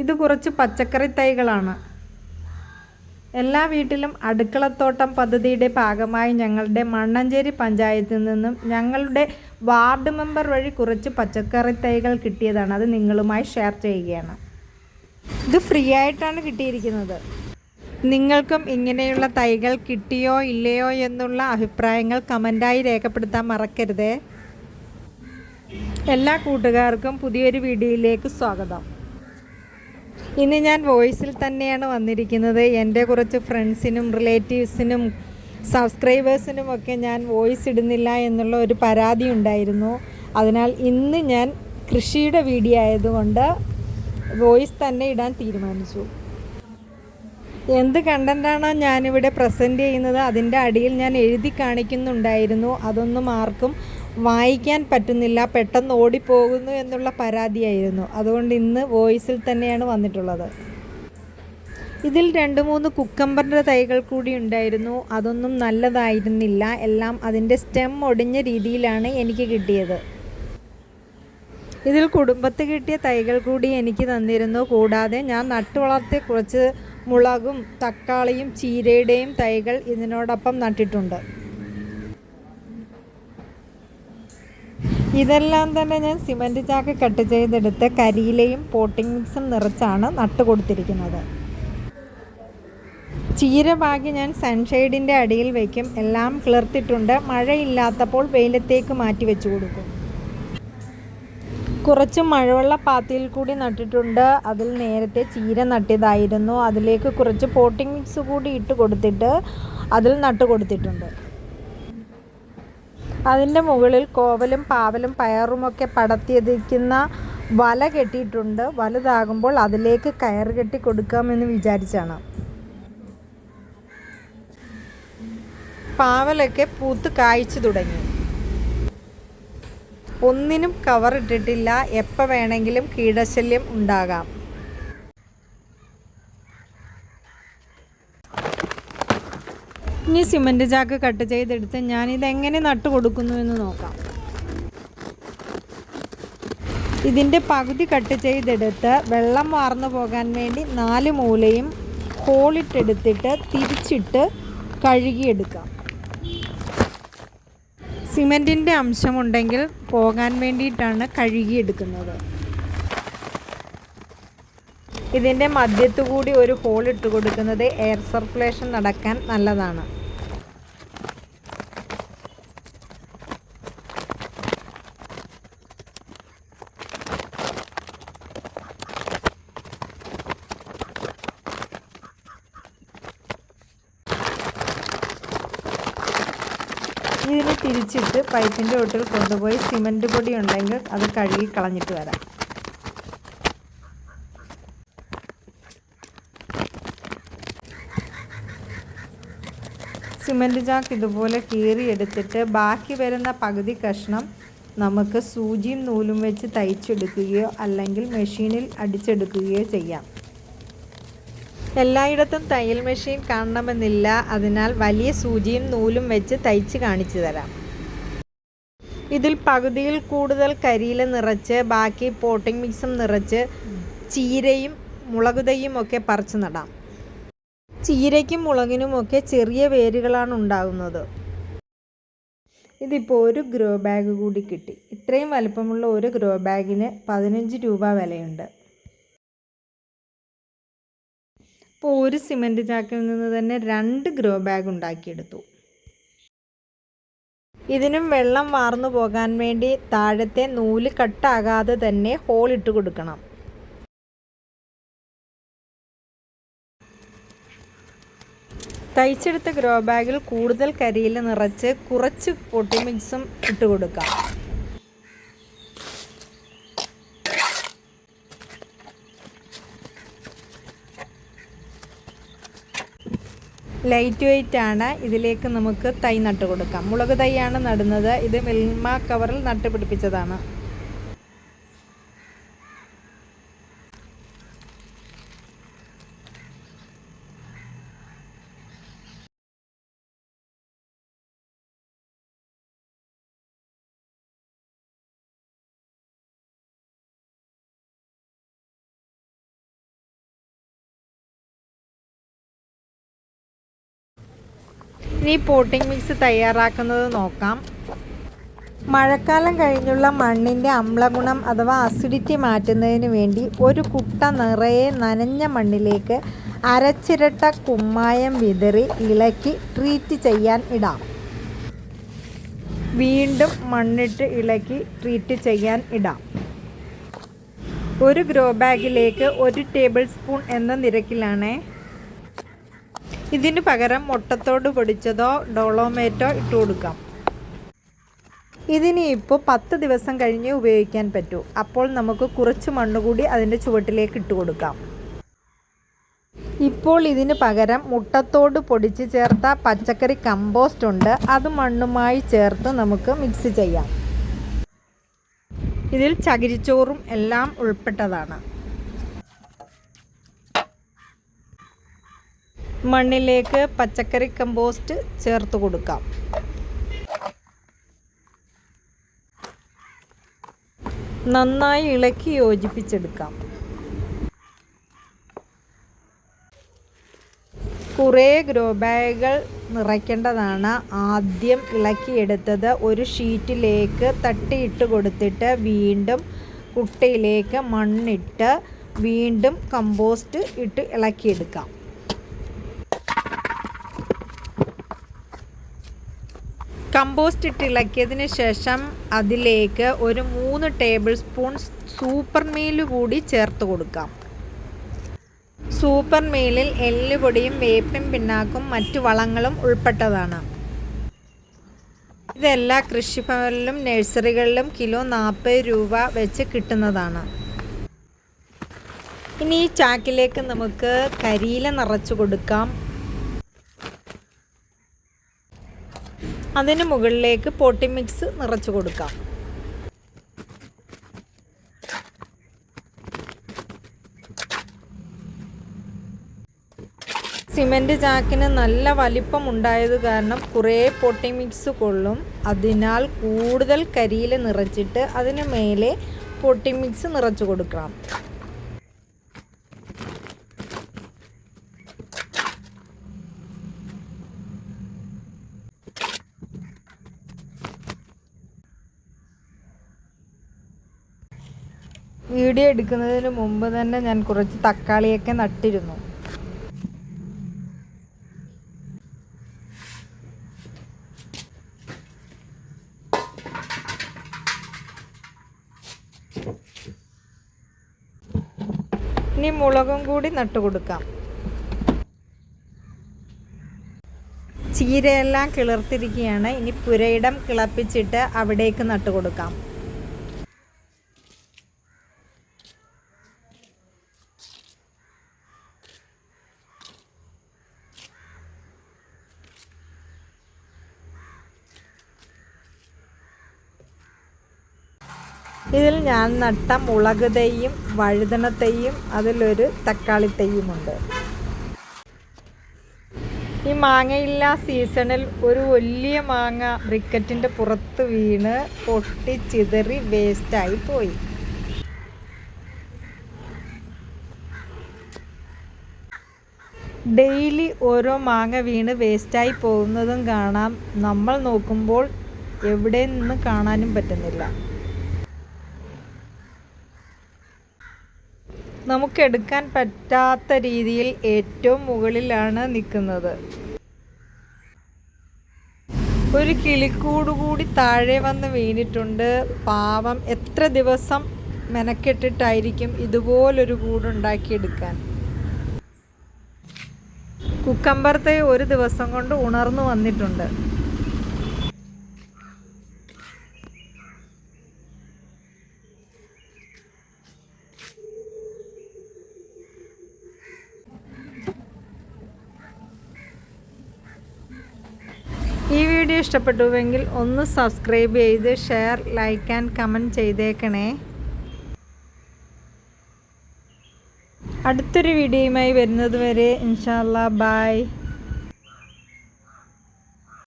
ഇത് കുറച്ച് പച്ചക്കറി തൈകളാണ്. എല്ലാ വീട്ടിലും അടുക്കളത്തോട്ടം പദ്ധതിയുടെ ഭാഗമായി ഞങ്ങളുടെ മണ്ണഞ്ചേരി പഞ്ചായത്തിൽ നിന്നും ഞങ്ങളുടെ വാർഡ് മെമ്പർ വഴി കുറച്ച് പച്ചക്കറി തൈകൾ കിട്ടിയതാണ്. അത് നിങ്ങളുമായി ഷെയർ ചെയ്യുകയാണ്. ഇത് ഫ്രീ ആയിട്ടാണ് കിട്ടിയിരിക്കുന്നത്. നിങ്ങൾക്കും ഇങ്ങനെയുള്ള തൈകൾ കിട്ടിയോ ഇല്ലയോ എന്നുള്ള അഭിപ്രായങ്ങൾ കമന്റായി രേഖപ്പെടുത്താൻ മറക്കരുതേ. എല്ലാ കൂട്ടുകാർക്കും പുതിയൊരു വീഡിയോയിലേക്ക് സ്വാഗതം. ഇന്ന് ഞാൻ വോയിസിൽ തന്നെയാണ് വന്നിരിക്കുന്നത്. എന്റെ കുറച്ച് ഫ്രണ്ട്സിനും റിലേറ്റീവ്സിനും സബ്സ്ക്രൈബേഴ്സിനും ഒക്കെ ഞാൻ വോയിസ് ഇടുന്നില്ല എന്നുള്ള ഒരു പരാതി ഉണ്ടായിരുന്നു. അതിനാൽ ഇന്ന് ഞാൻ കൃഷിയുടെ വീഡിയോ ആയതുകൊണ്ട് വോയിസ് തന്നെ ഇടാൻ തീരുമാനിച്ചു. എന്ത് കണ്ടന്റാണോ ഞാനിവിടെ പ്രസന്റ് ചെയ്യുന്നത് അതിന്റെ അടിയിൽ ഞാൻ എഴുതി കാണിക്കുന്നുണ്ടായിരുന്നു. അതൊന്നും ആർക്കും വായിക്കാൻ പറ്റുന്നില്ല പെട്ടെന്ന് ഓടിപ്പോകുന്നു എന്നുള്ള പരാതിയായിരുന്നു. അതുകൊണ്ട് ഇന്ന് വോയിസിൽ തന്നെയാണ് വന്നിട്ടുള്ളത്. ഇതിൽ രണ്ട് മൂന്ന് കുക്കമ്പറിന്റെ തൈകൾ കൂടി ഉണ്ടായിരുന്നു. അതൊന്നും നല്ലതായിരുന്നില്ല. എല്ലാം അതിന്റെ സ്റ്റെം ഒടിഞ്ഞ രീതിയിലാണ് എനിക്ക് കിട്ടിയത്. ഇതിൽ കുടുംബത്ത് കിട്ടിയ തൈകൾ കൂടി എനിക്ക് തന്നിരുന്നു. കൂടാതെ ഞാൻ നട്ടു വളർത്തിയ കുറച്ച് മുളകും തക്കാളിയും ചീരയുടെയും തൈകൾ ഇതിനോടൊപ്പം നട്ടിട്ടുണ്ട്. ഇതെല്ലാം തന്നെ ഞാൻ സിമന്റ് ചാക്ക് കട്ട് ചെയ്തെടുത്ത് കരിയിലയും പോട്ടിങ്സും നിറച്ചാണ് നട്ട് കൊടുത്തിരിക്കുന്നത്. ചീര ബാഗി ഞാൻ സൺഷെയ്ഡിന്റെ അടിയിൽ വയ്ക്കും. എല്ലാം കിളിർത്തിട്ടുണ്ട്. മഴയില്ലാത്തപ്പോൾ വെയിലത്തേക്ക് മാറ്റി വെച്ച് കൊടുക്കും. കുറച്ച് മഴവെള്ള പാത്തിയിൽ കൂടി നട്ടിട്ടുണ്ട്. അതിൽ നേരത്തെ ചീര നട്ടിയതായിരുന്നു. അതിലേക്ക് കുറച്ച് പോട്ടിങ്സ് കൂടി ഇട്ട് കൊടുത്തിട്ട് അതിൽ നട്ട് കൊടുത്തിട്ടുണ്ട്. അതിന്റെ മുകളിൽ കോവലും പാവലും പയറുമൊക്കെ പടത്തിയതിരിക്കുന്ന വല കെട്ടിയിട്ടുണ്ട്. വലുതാകുമ്പോൾ അതിലേക്ക് കയർ കെട്ടി കൊടുക്കാമെന്ന് വിചാരിച്ചാണ്. പാവലൊക്കെ പൂത്ത് കായ്ച്ചു തുടങ്ങി. ഒന്നിനും കവർ ഇട്ടിട്ടില്ല എപ്പോൾ വേണമെങ്കിലും കീടശല്യം ഉണ്ടാകാം. ഇനി സിമന്റ് ചാക്ക് കട്ട് ചെയ്തെടുത്ത് ഞാനിത് എങ്ങനെ നട്ട് കൊടുക്കുന്നു എന്ന് നോക്കാം. ഇതിന്റെ പകുതി കട്ട് ചെയ്തെടുത്ത് വെള്ളം വാർന്നു പോകാൻ വേണ്ടി നാല് മൂലയും ഹോളിട്ടെടുത്തിട്ട് തിരിച്ചിട്ട് കഴുകിയെടുക്കാം. സിമെന്റിന്റെ അംശമുണ്ടെങ്കിൽ പോകാൻ വേണ്ടിയിട്ടാണ് കഴുകിയെടുക്കുന്നത്. ഇതിന്റെ മധ്യത്തു കൂടി ഒരു ഹോൾ ഇട്ട് കൊടുക്കുന്നത് എയർ സർക്കുലേഷൻ നടക്കാൻ നല്ലതാണ്. ഇതിന് തിരിച്ചിട്ട് പൈപ്പിന്റെ ഒട്ടിൽ കൊണ്ടുപോയി സിമന്റ് പൊടി ഉണ്ടെങ്കിൽ അത് കഴുകി കളഞ്ഞിട്ട് വരാം. സിമന്റ് ചാക്ക് ഇതുപോലെ കീറി എടുത്തിട്ട് ബാക്കി വരുന്ന പകുതി കഷ്ണം നമുക്ക് സൂചിയും നൂലും വെച്ച് തയ്ച്ചെടുക്കുകയോ അല്ലെങ്കിൽ മെഷീനിൽ അടിച്ചെടുക്കുകയോ ചെയ്യാം. എല്ലായിടത്തും തയ്യൽ മെഷീൻ കാണണമെന്നില്ല. അതിനാൽ വലിയ സൂചിയും നൂലും വെച്ച് തയ്ച്ച് കാണിച്ചു തരാം. ഇതിൽ പകുതിയിൽ കൂടുതൽ കരിയില നിറച്ച് ബാക്കി പോട്ടിംഗ് മിക്സും നിറച്ച് ചീരയും മുളകുതയും ഒക്കെ പറിച്ചു നടാം. ചീരയ്ക്കും മുളകിനുമൊക്കെ ചെറിയ വേരുകളാണ് ഉണ്ടാകുന്നത്. ഇതിപ്പോൾ ഒരു ഗ്രോ ബാഗ് കൂടി കിട്ടി. ഇത്രയും വലുപ്പമുള്ള ഒരു ഗ്രോ ബാഗിന് പതിനഞ്ച് രൂപ വിലയുണ്ട്. അപ്പോൾ ഒരു സിമന്റ് ചാക്കിൽ നിന്ന് തന്നെ രണ്ട് ഗ്രോ ബാഗ് ഉണ്ടാക്കിയെടുത്തു. ഇതിനും വെള്ളം വാർന്നു പോകാൻ വേണ്ടി താഴത്തെ നൂൽ കട്ടാകാതെ തന്നെ ഹോൾ ഇട്ട് കൊടുക്കണം. തയ്ച്ചെടുത്ത ഗ്രോ ബാഗിൽ കൂടുതൽ കരിയിൽ നിറച്ച് കുറച്ച് പൊട്ടിമിക്സും ഇട്ട് കൊടുക്കാം. ലൈറ്റ് വെയിറ്റ് ആണ്. ഇതിലേക്ക് നമുക്ക് തൈ നട്ട് കൊടുക്കാം മുളക് തൈയാണ് നടുന്നത്. ഇത് മിൽമ കവറിൽ നട്ട് പിടിപ്പിച്ചതാണ് ഇനി പോട്ടിംഗ് മിക്സ് തയ്യാറാക്കുന്നത് നോക്കാം. മഴക്കാലം കഴിഞ്ഞുള്ള മണ്ണിന്റെ അമ്ലഗുണം അഥവാ അസിഡിറ്റി മാറ്റുന്നതിന് വേണ്ടി ഒരു കുട്ട നിറയെ നനഞ്ഞ മണ്ണിലേക്ക് അരച്ചിരട്ട കുമ്മായം വിതറി ഇളക്കി ട്രീറ്റ് ചെയ്യാൻ ഇടാം. വീണ്ടും മണ്ണിട്ട് ഇളക്കി ട്രീറ്റ് ചെയ്യാൻ ഇടാം. ഒരു ഗ്രോ ബാഗിലേക്ക് ഒരു ടേബിൾ സ്പൂൺ എന്ന നിരക്കിലാണ്. ഇതിന് പകരം മുട്ടത്തോട് പൊടിച്ചതോ ഡോളോമേറ്റോ ഇട്ട് കൊടുക്കാം. ഇതിനി ഇപ്പോൾ പത്ത് ദിവസം കഴിഞ്ഞ് ഉപയോഗിക്കാൻ പറ്റൂ. അപ്പോൾ നമുക്ക് കുറച്ച് മണ്ണ് കൂടി അതിന്റെ ചുവട്ടിലേക്ക് ഇട്ട് കൊടുക്കാം. ഇപ്പോൾ ഇതിന് പകരം മുട്ടത്തോട് പൊടിച്ച് ചേർത്ത പച്ചക്കറി കമ്പോസ്റ്റ് ഉണ്ട്. അത് മണ്ണുമായി ചേർത്ത് നമുക്ക് മിക്സ് ചെയ്യാം. ഇതിൽ ചകിരിച്ചോറും എല്ലാം ഉൾപ്പെട്ടതാണ്. മണ്ണിലേക്ക് പച്ചക്കറി കമ്പോസ്റ്റ് ചേർത്ത് കൊടുക്കാം. നന്നായി ഇളക്കി യോജിപ്പിച്ചെടുക്കാം. കുറേ ഗ്രോ ബാഗുകൾ നിറയ്ക്കേണ്ടതാണ്. ആദ്യം ഇളക്കിയെടുത്തത് ഒരു ഷീറ്റിലേക്ക് തട്ടിയിട്ട് കൊടുത്തിട്ട് വീണ്ടും കുട്ടയിലേക്ക് മണ്ണിട്ട് വീണ്ടും കമ്പോസ്റ്റ് ഇട്ട് ഇളക്കിയെടുക്കാം. കമ്പോസ്റ്റ് ഇട്ട് ഇളക്കിയതിന് ശേഷം അതിലേക്ക് ഒരു മൂന്ന് ടേബിൾ സ്പൂൺ സൂപ്പർ മീൽ കൂടി ചേർത്ത് കൊടുക്കാം. സൂപ്പർ മീലിൽ എല്ലുപൊടിയും വേപ്പിൻ പിണ്ണാക്കും മറ്റു വളങ്ങളും ഉൾപ്പെട്ടതാണ്. ഇതെല്ലാ കൃഷിഭവനിലും നഴ്സറികളിലും കിലോ നാൽപ്പത് രൂപ വെച്ച് കിട്ടുന്നതാണ്. ഇനി ഈ ചാക്കിലേക്ക് നമുക്ക് കരിയില നിറച്ചു കൊടുക്കാം. അതിന് മുകളിലേക്ക് പോട്ടി മിക്സ് നിറച്ചു കൊടുക്കാം. സിമന്റ് ചാക്കിന് നല്ല വലിപ്പം ഉണ്ടായത് കാരണം കുറേ പൊട്ടി മിക്സ് കൊള്ളും. അതിനാൽ കൂടുതൽ കരിയിൽ നിറച്ചിട്ട് അതിന് മേലെ പൊട്ടി മിക്സ് നിറച്ചു കൊടുക്കണം. വീഡിയോ എടുക്കുന്നതിന് മുമ്പ് തന്നെ ഞാൻ കുറച്ച് തക്കാളിയൊക്കെ നട്ടിരുന്നു. ഇനി മുളകും കൂടി നട്ടു കൊടുക്കാം. ചീരയെല്ലാം കിളിർത്തിരിക്കുകയാണ്. ഇനി പുരയിടം കിളപ്പിച്ചിട്ട് അവിടേക്ക് നട്ടു കൊടുക്കാം. ഇതിൽ ഞാൻ നട്ട മുളക് തൈയും വഴുതന തൈയും അതിലൊരു തക്കാളി തൈയുമുണ്ട്. ഈ മാങ്ങയില്ലാ സീസണിൽ ഒരു വലിയ മാങ്ങ ബ്രിക്കറ്റിന്റെ പുറത്ത് വീണ് പൊട്ടി ചിതറി വേസ്റ്റായി പോയി. ഡെയിലി ഓരോ മാങ്ങ വീണ് വേസ്റ്റായി പോകുന്നതും കാണാം. നമ്മൾ നോക്കുമ്പോൾ എവിടെ നിന്ന് കാണാനും പറ്റുന്നില്ല. നമുക്ക് എടുക്കാൻ പറ്റാത്ത രീതിയിൽ ഏറ്റവും മുകളിലാണ് നിൽക്കുന്നത്. ഒരു കിളിക്കൂട് കൂടി താഴെ വന്ന് വീണിട്ടുണ്ട്. പാവം എത്ര ദിവസം മെനക്കെട്ടിട്ടായിരിക്കും ഇതുപോലൊരു കൂടുണ്ടാക്കിയെടുക്കാൻ? കുക്കമ്പറത്തെ ഒരു ദിവസം കൊണ്ട് ഉണർന്നു വന്നിട്ടുണ്ട് ഈ വീഡിയോ ഇഷ്ടപ്പെട്ടുവെങ്കിൽ ഒന്ന് സബ്സ്ക്രൈബ് ചെയ്ത് ഷെയർ ലൈക്ക് ആൻഡ് കമന്റ് ചെയ്തേക്കണേ. അടുത്തൊരു വീഡിയോയുമായി വരുന്നത് വരെ ഇൻഷാല്ല ബായ്